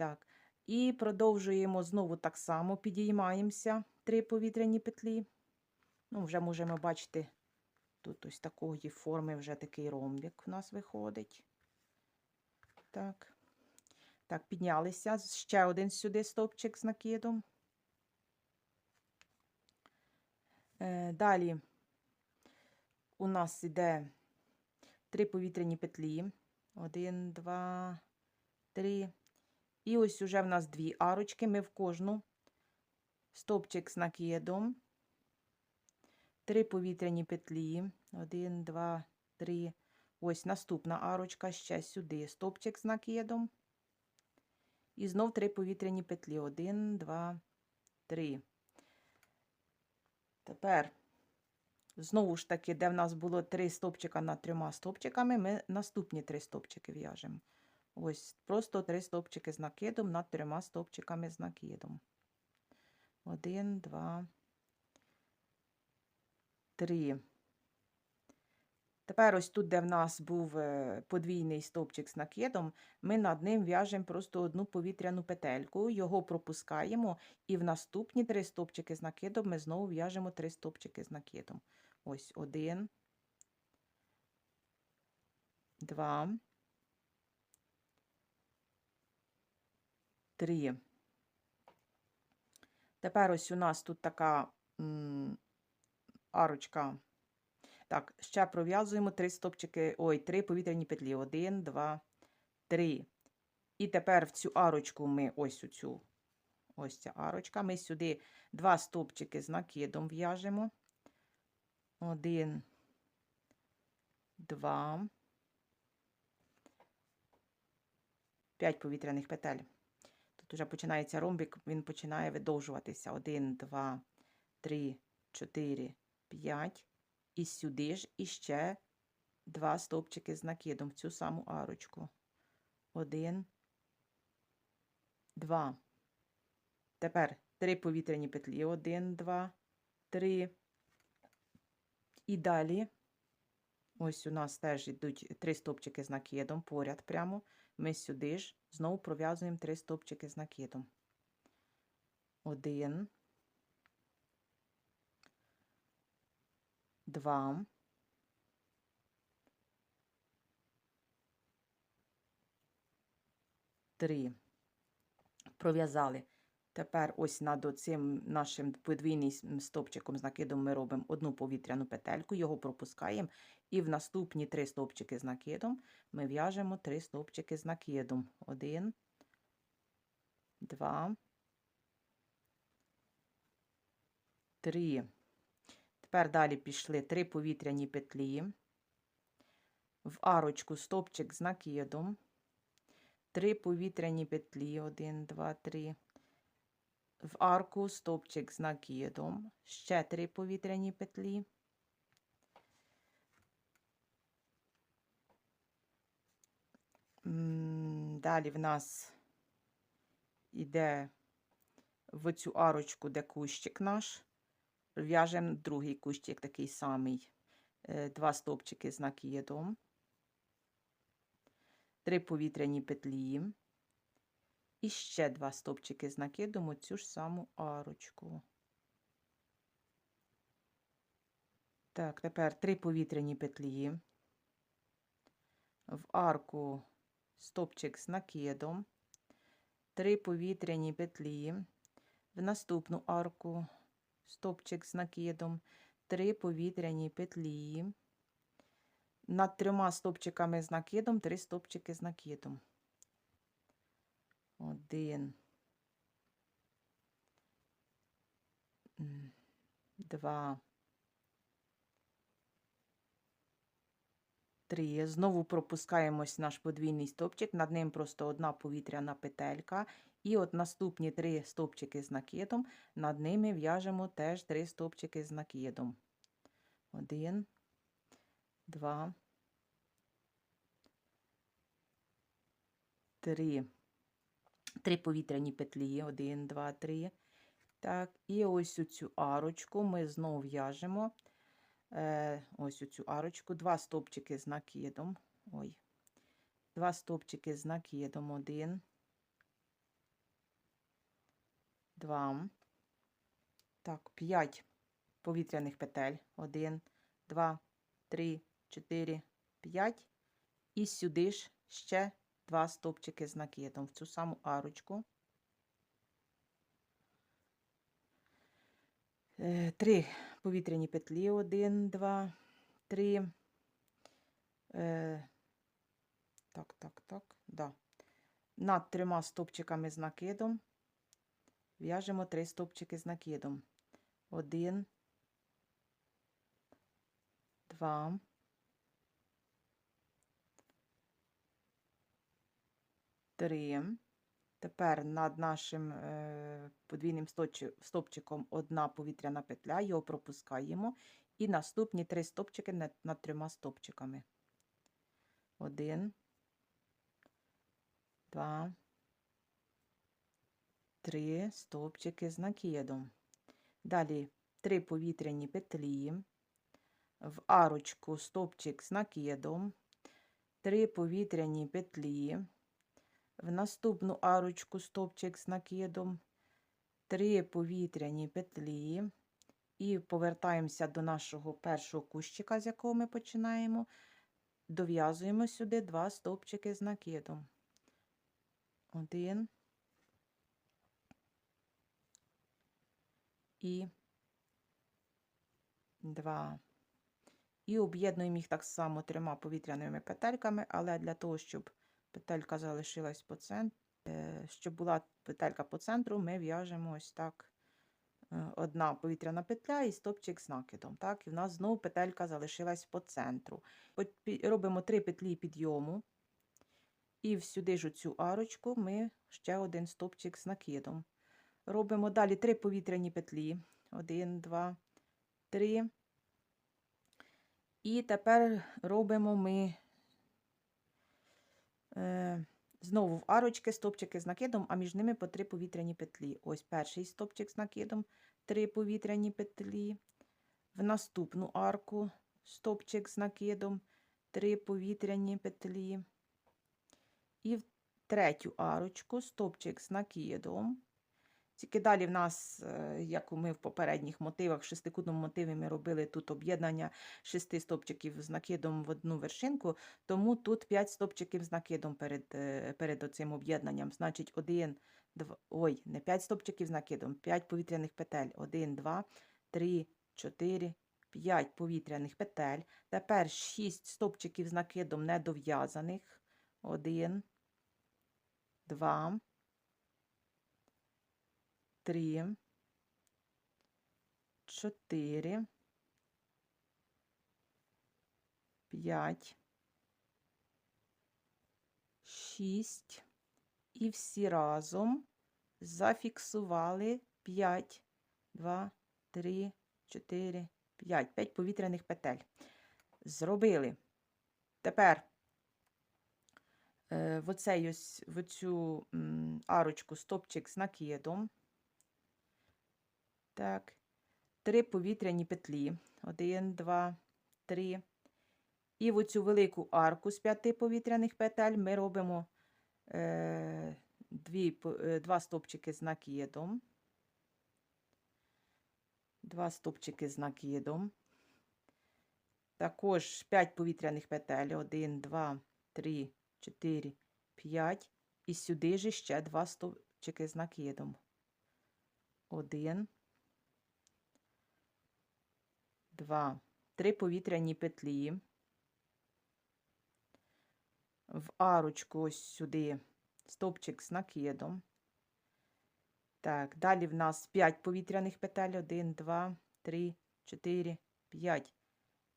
Так. І продовжуємо знову так само, підіймаємося три повітряні петлі. Ну, вже можемо бачити, тут ось такої форми вже такий ромбик у нас виходить. Так. Так, піднялися. Ще один сюди стовпчик з накидом. Е, далі у нас іде три повітряні петлі. Один, два, три. І ось уже в нас дві арочки. Ми в кожну стовпчик з накидом. Три повітряні петлі. Один, два, три. Ось наступна арочка ще сюди. Стовпчик з накидом. І знов три повітряні петлі. Один, два, три. Тепер, знову ж таки, де в нас було три стовпчика над трьома стовпчиками, ми наступні три стовпчики в'яжемо. Ось просто три стовпчики з накидом над трьома стовпчиками з накидом. Один, два, три. Тепер ось тут, де в нас був е, подвійний стовпчик з накидом, ми над ним в'яжемо просто одну повітряну петельку, його пропускаємо, і в наступні три стовпчики з накидом ми знову в'яжемо три стовпчики з накидом. Ось один, два, три. Тепер ось у нас тут така арочка. Так, ще пров'язуємо три стопчики, ой, три повітряні петлі. Один, два, три. І тепер в цю арочку ми ось у цю, ось ця арочка. Ми сюди два стовпчики з накидом в'яжемо. Один, два, п'ять повітряних петель. Тут вже починається ромбик, він починає видовжуватися. Один, два, три, чотири, п'ять. І сюди ж іще два стовпчики з накидом в цю саму арочку. Один, два. Тепер три повітряні петлі. Один, два, три. І далі, ось у нас теж йдуть три стовпчики з накидом поряд прямо. Ми сюди ж знову пров'язуємо три стовпчики з накидом. Один. Два. Три. Пров'язали. Тепер ось над цим нашим подвійним стовпчиком з накидом ми робимо одну повітряну петельку, його пропускаємо, і в наступні три стовпчики з накидом ми в'яжемо три стовпчики з накидом. Один, два, три. Тепер далі пішли три повітряні петлі, в арочку стовпчик з накидом, три повітряні петлі, один, два, три. В арку стовпчик з накидом, ще три повітряні петлі. Далі в нас йде в цю арочку, де кущик наш. В'яжемо другий кущик такий самий. Два стовпчики з накидом, три повітряні петлі. І ще два стовпчики з накидом у цю ж саму арочку. Так, тепер три повітряні петлі. В арку стовпчик з накидом, три повітряні петлі, в наступну арку стовпчик з накидом, три повітряні петлі. Над трьома стовпчиками з накидом, три стовпчики з накидом. Один, два, три. Знову пропускаємось наш подвійний стовпчик, над ним просто одна повітряна петелька. І от наступні три стовпчики з накидом, над ними в'яжемо теж три стовпчики з накидом. Один, два, три. Три повітряні петлі, один, два, три. Так, і ось у цю арочку ми знову в'яжемо е, ось у цю арочку, два стовпчики з накидом. Ой, два стовпчики з накидом, один, 2. Так, 5 повітряних петель. 1, 2, 3, 4, 5. І сюди ж ще два стовпчики з накидом в цю саму арочку. Е, Три повітряні петлі. 1, 2, 3. Е, так, так, так, да. Над трьома стовпчиками з накидом в'яжемо три стовпчики з накидом. Один, два, три. Тепер над нашим е, подвійним стопчи- стовпчиком одна повітряна петля, його пропускаємо. І наступні три стовпчики над, трьома стовпчиками. Один, два, три стовпчики з накидом. Далі три повітряні петлі, в арочку стовпчик з накидом, три повітряні петлі, в наступну арочку стовпчик з накидом, три повітряні петлі, і повертаємося до нашого першого кущика, з якого ми починаємо, дов'язуємо сюди два стовпчики з накидом. Один і два. І об'єднуємо їх так само трьома повітряними петельками, але для того, щоб петелька залишилась по центру, щоб була петелька по центру, ми в'яжемо ось так е, одна повітряна петля і стопчик з накидом. Так? І в нас знову петелька залишилась по центру. Робимо три петлі підйому. І всюди ж цю арочку ми ще один стопчик з накидом. Робимо далі три повітряні петлі. Один, два, три. І тепер робимо ми е, знову в арочки стопчики з накидом, а між ними по три повітряні петлі. Ось перший стопчик з накидом, три повітряні петлі. В наступну арку стопчик з накидом, три повітряні петлі. І в третю арочку стопчик з накидом. Тільки далі в нас, е, як ми в попередніх мотивах, в шестикутному мотиві ми робили тут об'єднання шести стопчиків з накидом в одну вершинку, тому тут 5 стопчиків з накидом перед, е, перед оцим об'єднанням. Значить, один, два, ой, не 5 стопчиків з накидом, 5 повітряних петель. 1, 2, 3, 4, 5 повітряних петель. Тепер 6 стопчиків з накидом недов'язаних. 1, 2, три, чотири, п'ять, шість. І всі разом зафіксували 5, 2, 3, 4, 5. 5 повітряних петель. Зробили. Тепер е, в, оцей ось, в цю арочку стопчик з накидом. Так. Три повітряні петлі. Один, два, три. І в оцю велику арку з п'яти повітряних петель ми робимо е, дві, е, два стопчики з накидом. Два стопчики з накидом. Також 5 повітряних петель. 1, 2, 3, 4, 5. І сюди же ще два стопчики з накидом. 1, 2, 3 повітряні петлі. В арочку ось сюди стовпчик з накидом. Так, далі в нас 5 повітряних петель. 1, 2, 3, 4, 5.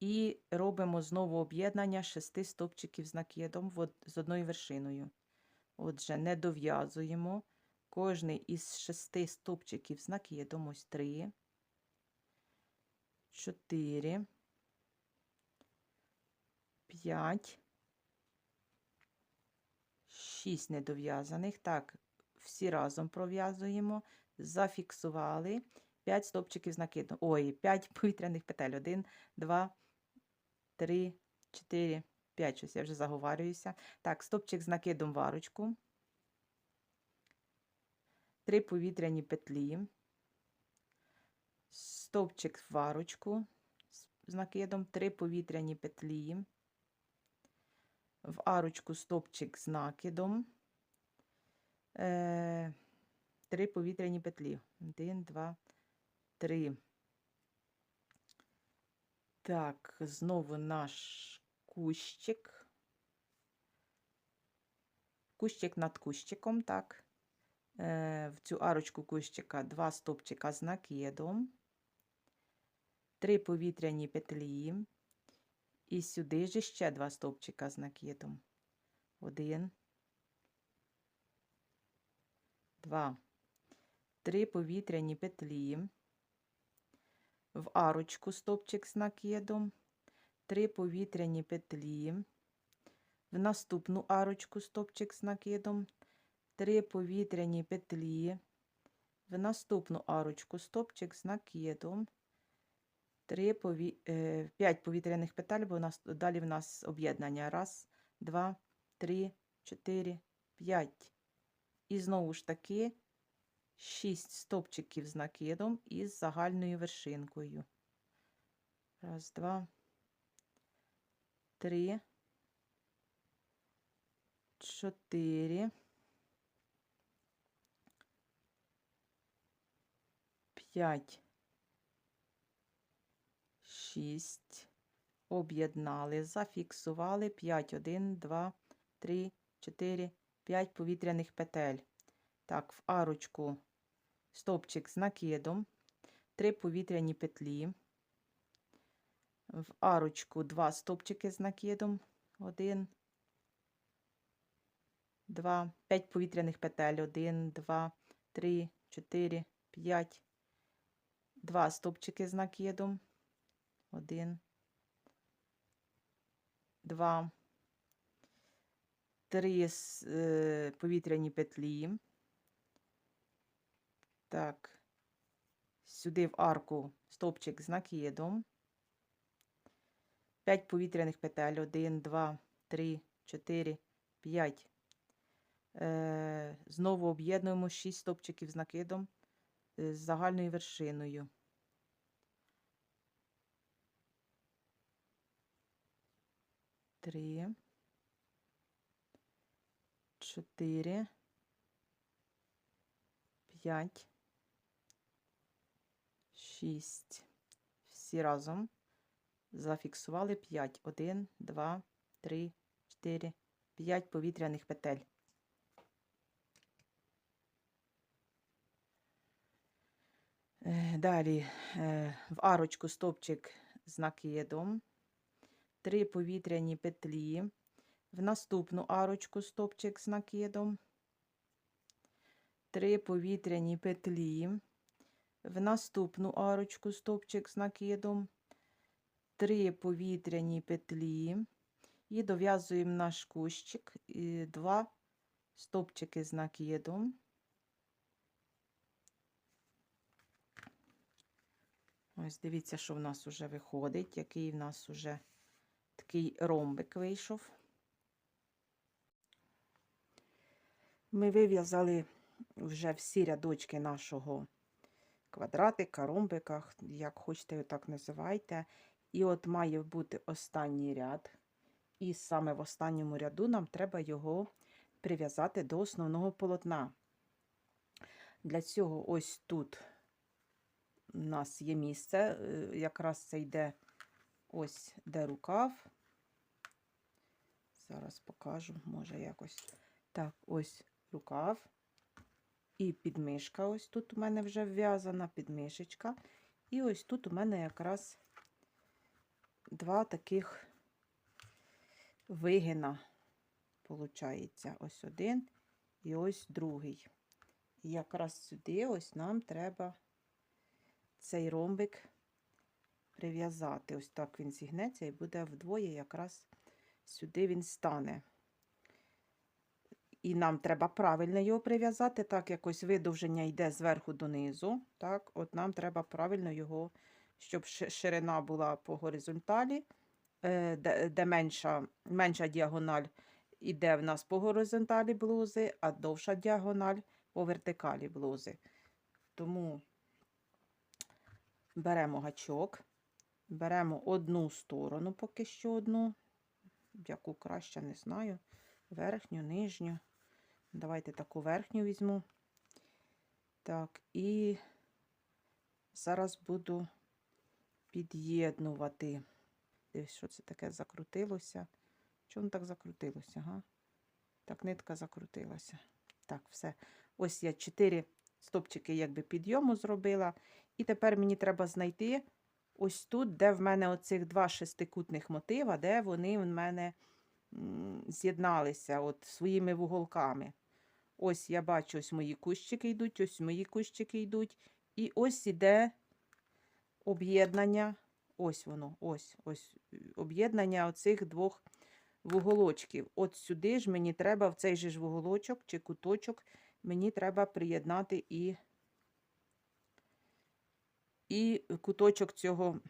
І робимо знову об'єднання 6 стовпчиків з накидом з одною вершиною. Отже, не дов'язуємо. Кожний із шести стовпчиків з накидом, ось 3, 4, 5, 6 недов'язаних. Так, всі разом пров'язуємо, зафіксували. 5 стовпчиків з накидом. Ой, 5 повітряних петель. 1, 2, 3, 4, 5. Щось я вже заговарююся. Так, стовпчик з накидом в арочку. 3 повітряні петлі, стовпчик в арочку з накидом, 3 повітряні петлі, в арочку стовпчик з накидом, е, 3 повітряні петлі. 1, 2, 3. Так, знову наш кущик. Кущик над кущиком, так. Е, в цю арочку кущика два стопчика з накидом, три повітряні петлі, і сюди же ще два стовпчика з накидом. Один, два, три повітряні петлі, в арочку стовпчик з накидом, три повітряні петлі, в наступну арочку стовпчик з накидом, 3 повітряні петлі, в наступну арочку стопчик з накидом, 3 пові... 5 повітряних петель, бо у нас далі в нас об'єднання. Раз, два, три, чотири, п'ять. І знову ж таки 6 стопчиків з накидом із загальною вершинкою. Раз, два, три, чотири. 5, 6, об'єднали, зафіксували. 5, 1, 2, 3, 4, 5 повітряних петель. Так, в арочку стовпчик з накидом, 3 повітряні петлі, в арочку 2 стовпчики з накидом, 1, 2, 5 повітряних петель, 1, 2, 3, 4, 5, Два стопчики з накидом. Один, два, три е, повітряні петлі. Так, сюди в арку стовпчик з накидом. П'ять повітряних петель. Один, два, три, чотири, п'ять. Е, знову об'єднуємо шість стовпчиків з накидом е, з загальною вершиною. Три, чотири, п'ять, шість. Всі разом зафіксували п'ять. Один, два, три, чотири, п'ять повітряних петель. Е, далі е, в арочку стопчик з накидом. 3 повітряні петлі, в наступну арочку стопчик з накидом, 3 повітряні петлі, в наступну арочку стопчик з накидом, 3 повітряні петлі і дов'язуємо наш кущик, і 2 стопчики з накидом. Ось дивіться, що в нас вже виходить, який в нас вже такий ромбик вийшов. Ми вив'язали вже всі рядочки нашого квадратика, ромбика, як хочете, так називайте. І от має бути останній ряд. І саме в останньому ряду нам треба його прив'язати до основного полотна. Для цього ось тут у нас є місце, е, якраз це йде ось де рукав. Зараз покажу, може якось. Так, ось рукав. І підмишка. Ось тут у мене вже вв'язана підмишечка. І ось тут у мене якраз два таких вигина, получається, ось один і ось другий. І якраз сюди ось нам треба цей ромбик прив'язати. Ось так він зігнеться і буде вдвоє якраз сюди він стане. І нам треба правильно його прив'язати, так, якось видовження йде зверху донизу. Так, от нам треба правильно його, щоб ширина була по горизонталі, е, де менша менша діагональ йде в нас по горизонталі блузи, а довша діагональ по вертикалі блузи. Тому беремо гачок, беремо одну сторону, поки що одну, яку краще не знаю. Верхню, нижню. Давайте таку верхню візьму. Так, і зараз буду під'єднувати. Дивись, що це таке закрутилося. Чому так закрутилося? Ага? Так, нитка закрутилася. Так, все. Ось я 4 стопчики якби підйому зробила. І тепер мені треба знайти ось тут, де в мене оцих два шестикутних мотива, де вони в мене з'єдналися от своїми вуголками. Ось я бачу, ось мої кущики йдуть, ось мої кущики йдуть. І ось іде об'єднання. Ось воно, ось, ось е, об'єднання оцих двох вуголочків. От сюди ж мені треба в цей же ж вуголочок чи куточок, мені треба приєднати і, і куточок цього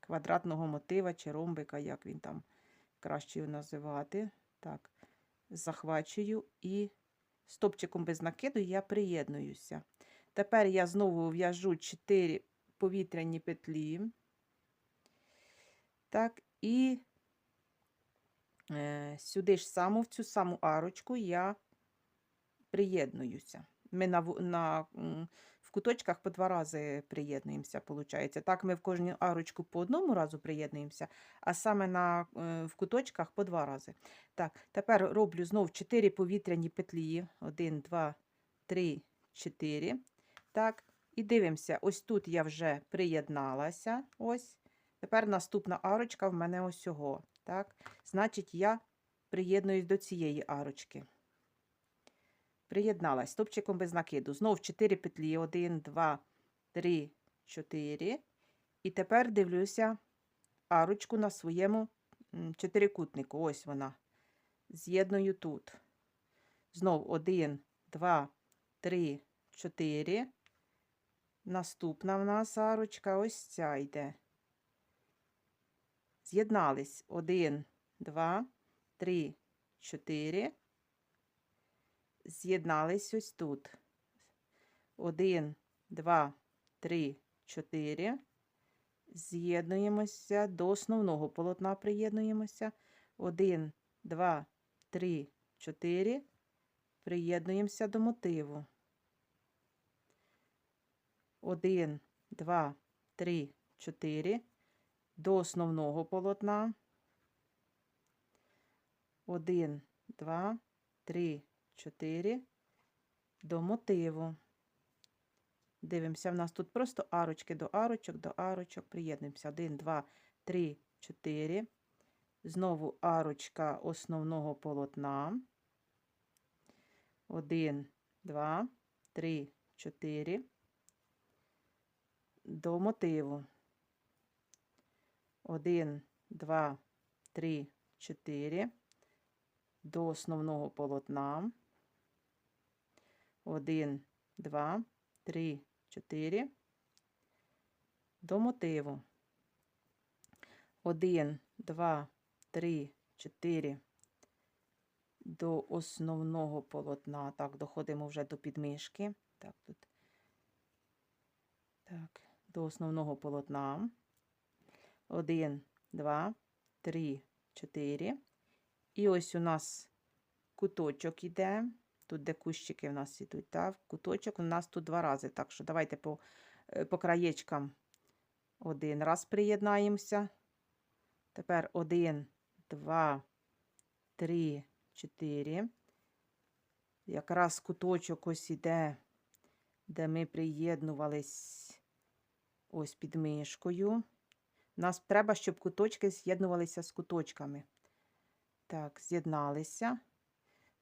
квадратного мотива чи ромбика, як він там краще називати. Так, захвачую і стопчиком без накиду я приєднуюся. Тепер я знову в'яжу 4 повітряні петлі. Так, і е, сюди ж саму, в цю саму арочку я приєднуюся. Ми на, на, в куточках по два рази приєднуємося, виходить. Так, ми в кожну арочку по одному разу приєднуємося, а саме на, е, в куточках по два рази. Так, тепер роблю знов 4 повітряні петлі. 1, 2, 3, 4. Так, і дивимося, ось тут я вже приєдналася. Ось. Тепер наступна арочка в мене ось значить, я приєднуюсь до цієї арочки. Приєдналась стопчиком без накиду. Знов 4 петлі. 1, 2, 3, 4. І тепер дивлюся арочку на своєму чотирикутнику. Ось вона. З'єдную тут. Знов 1, 2, 3, 4. Наступна в нас арочка ось ця йде. З'єднались 1, 2, 3, 4. З'єднались ось тут. 1, 2, 3, 4. З'єднуємося до основного полотна приєднуємося. 1, 2, 3, 4. Приєднуємося до мотиву. 1, 2, 3, 4. До основного полотна. 1, 2, 3, 4. До мотиву. Дивимося, в нас тут просто арочки до арочок, до арочок. Приєднуємося. 1, 2, 3, 4. Знову арочка основного полотна. 1, 2, 3, 4. До мотиву. 1, 2, 3, 4. До основного полотна. 1, 2, 3, 4. До мотиву. 1, 2, 3, 4. До основного полотна. Так, доходимо вже до підмишки. Так, тут. Так, до основного полотна. 1, 2, 3, 4. І ось у нас куточок іде. Тут, де кущики в нас ідуть, так? куточок у нас тут два рази. Так що давайте по, е, по краєчкам один раз приєднаємося. Тепер 1, 2, 3, 4. Якраз куточок ось іде, де ми приєднувались ось під мишкою. Нас треба, щоб куточки з'єднувалися з куточками. Так, з'єдналися.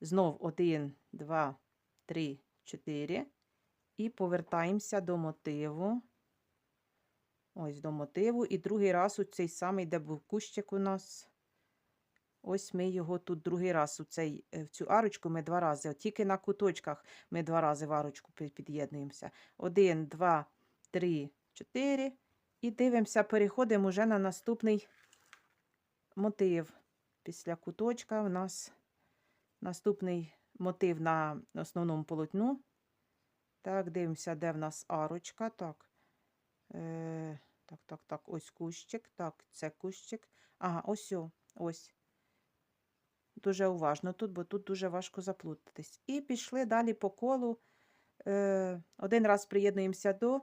Знов 1, 2, 3, 4. І повертаємося до мотиву. Ось до мотиву. І другий раз у цей самий, де був кущик у нас. Ось ми його тут другий раз у цей, е, в цю арочку ми два рази. От тільки на куточках ми два рази в арочку під'єднуємося. Один, два, три, чотири. І дивимося, переходимо вже на наступний мотив. Після куточка у нас Наступний мотив на основному полотну. Так, дивимося, де в нас арочка. Так. Е, так, так, так, ось кущик. Так, це кущик. Ага, ось, ось. Дуже уважно тут, бо тут дуже важко заплутатись. І пішли далі по колу. Е, один раз приєднуємося до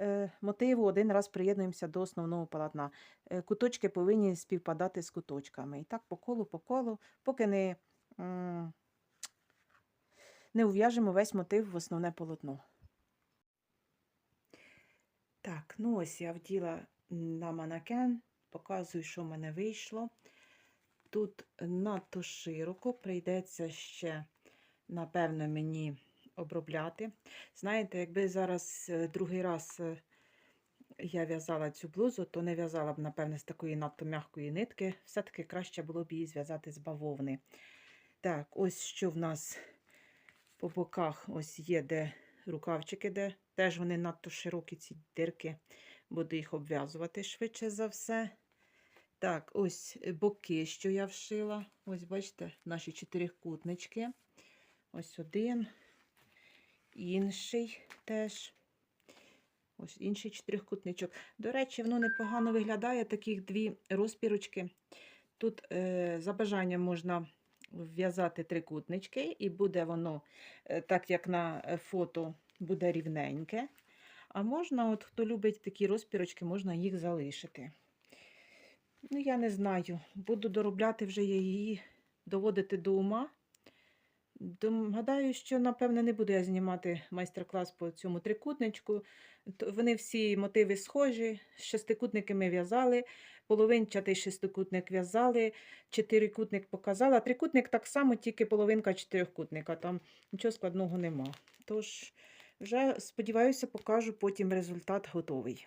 е, мотиву, один раз приєднуємося до основного полотна. Е, куточки повинні співпадати з куточками. І так по колу, по колу, поки не, не ув'яжемо весь мотив в основне полотно. Так, ну ось я вділа на манакен, показую, що в мене вийшло. Тут надто широко, прийдеться ще, напевно, мені обробляти. Знаєте, якби зараз е, другий раз е, я в'язала цю блузу, то не в'язала б, напевне, з такої надто м'якої нитки. Все-таки краще було б її зв'язати з бавовни. Так, ось що в нас по боках ось є, де рукавчики, де теж вони надто широкі, ці дирки. Буду їх обв'язувати швидше за все. Так, ось боки, що я вшила. Ось, бачите, наші чотирикутнички. Ось один, інший теж. Ось інший чотирикутничок. До речі, воно непогано виглядає, таких дві розпірочки. Тут е, за бажанням можна в'язати трикутнички, і буде воно, е, так як на е, фото, буде рівненьке. А можна, от хто любить такі розпірочки, можна їх залишити. Ну, я не знаю. Буду доробляти вже її, доводити до ума. Гадаю, що, напевне, не буду я знімати майстер-клас по цьому трикутничку. Вони всі мотиви схожі. Шестикутники ми в'язали, половинчатий шестикутник в'язали, чотирикутник показала. Трикутник так само, тільки половинка чотирикутника. Там нічого складного нема. Тож, вже сподіваюся, покажу потім результат готовий.